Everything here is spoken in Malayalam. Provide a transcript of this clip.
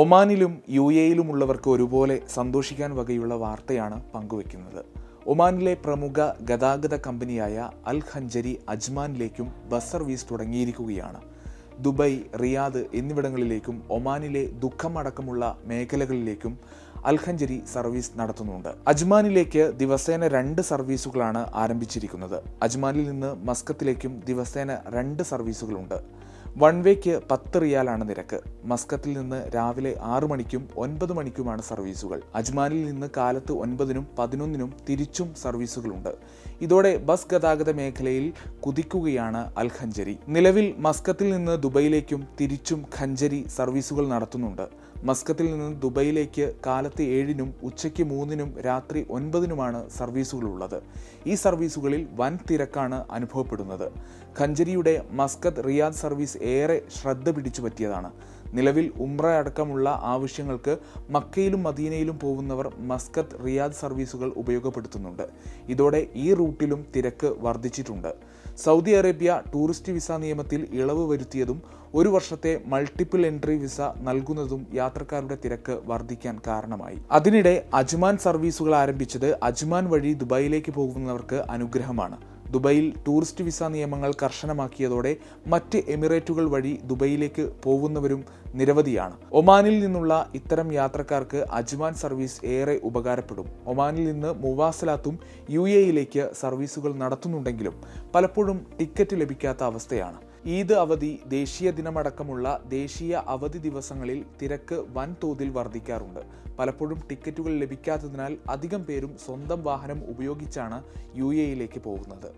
ഒമാനിലും യു എയിലുമുള്ളവർക്ക് ഒരുപോലെ സന്തോഷിക്കാൻ വകയുള്ള വാർത്തയാണ് പങ്കുവെക്കുന്നത് ഒമാനിലെ പ്രമുഖ ഗതാഗത കമ്പനിയായ അൽ ഖഞ്ചരി അജ്മാനിലേക്കും ബസ് സർവീസ് തുടങ്ങിയിരിക്കുകയാണ്. ദുബൈ റിയാദ് എന്നിവിടങ്ങളിലേക്കും ഒമാനിലെ ദുഃഖമടക്കമുള്ള മേഖലകളിലേക്കും അൽഖഞ്ചരി സർവീസ് നടത്തുന്നുണ്ട്. അജ്മാനിലേക്ക് ദിവസേന രണ്ട് സർവീസുകളാണ് ആരംഭിച്ചിരിക്കുന്നത്. അജ്മാനിൽ നിന്ന് മസ്കത്തിലേക്കും ദിവസേന രണ്ട് സർവീസുകളുണ്ട്. വൺ വേക്ക് പത്ത് റിയാലാണ് നിരക്ക്. മസ്കത്തിൽ നിന്ന് രാവിലെ ആറു മണിക്കും ഒൻപത് മണിക്കുമാണ് സർവീസുകൾ. അജ്മാനിൽ നിന്ന് കാലത്ത് ഒൻപതിനും പതിനൊന്നിനും തിരിച്ചും സർവീസുകളുണ്ട്. ഇതോടെ ബസ് ഗതാഗത മേഖലയിൽ കുതിക്കുകയാണ് അൽ ഖഞ്ചരി നിലവിൽ മസ്കത്തിൽ നിന്ന് ദുബൈയിലേക്കും തിരിച്ചും ഖഞ്ചരി സർവീസുകൾ നടത്തുന്നുണ്ട്. മസ്കത്തിൽ നിന്ന് ദുബൈയിലേക്ക് കാലത്ത് ഏഴിനും ഉച്ചയ്ക്ക് മൂന്നിനും രാത്രി ഒൻപതിനുമാണ് സർവീസുകളുള്ളത്. ഈ സർവീസുകളിൽ വൻ തിരക്കാണ് അനുഭവപ്പെടുന്നത്. ഖഞ്ചരിയുടെ മസ്കത്ത് റിയാദ് സർവീസ് ഏറെ ശ്രദ്ധ പിടിച്ചു പറ്റിയതാണ്. നിലവിൽ ഉംറ അടക്കമുള്ള ആവശ്യങ്ങൾക്ക് മക്കയിലും മദീനയിലും പോകുന്നവർ മസ്കത്ത് റിയാദ് സർവീസുകൾ ഉപയോഗപ്പെടുത്തുന്നുണ്ട്. ഇതോടെ ഈ റൂട്ടിലും തിരക്ക് വർദ്ധിച്ചിട്ടുണ്ട്. സൗദി അറേബ്യ ടൂറിസ്റ്റ് വിസ നിയമത്തിൽ ഇളവ് വരുത്തിയതും ഒരു വർഷത്തെ മൾട്ടിപ്പിൾ എൻട്രി വിസ നൽകുന്നതും യാത്രക്കാരുടെ തിരക്ക് വർദ്ധിക്കാൻ കാരണമായി. അതിനിടെ അജ്മാൻ സർവീസുകൾ ആരംഭിച്ചത് അജ്മാൻ വഴി ദുബായിലേക്ക് പോകുന്നവർക്ക് അനുഗ്രഹമാണ്. ദുബൈയിൽ ടൂറിസ്റ്റ് വിസ നിയമങ്ങൾ കർശനമാക്കിയതോടെ മറ്റ് എമിറേറ്റുകൾ വഴി ദുബൈയിലേക്ക് പോകുന്നവരും നിരവധിയാണ്. ഒമാനിൽ നിന്നുള്ള ഇത്തരം യാത്രക്കാർക്ക് അജ്മാൻ സർവീസ് ഏറെ ഉപകാരപ്പെടും. ഒമാനിൽ നിന്ന് മുവാസലാത്തും യു എയിലേക്ക് സർവീസുകൾ നടത്തുന്നുണ്ടെങ്കിലും പലപ്പോഴും ടിക്കറ്റ് ലഭിക്കാത്ത അവസ്ഥയാണ്. ഈദ് അവധി ദേശീയ ദിനമടക്കമുള്ള ദേശീയ അവധി ദിവസങ്ങളിൽ തിരക്ക് വൻതോതിൽ വർദ്ധിക്കാറുണ്ട്. പലപ്പോഴും ടിക്കറ്റുകൾ ലഭിക്കാത്തതിനാൽ അധികം പേരും സ്വന്തം വാഹനം ഉപയോഗിച്ചാണ് യു എയിലേക്ക് പോകുന്നത്.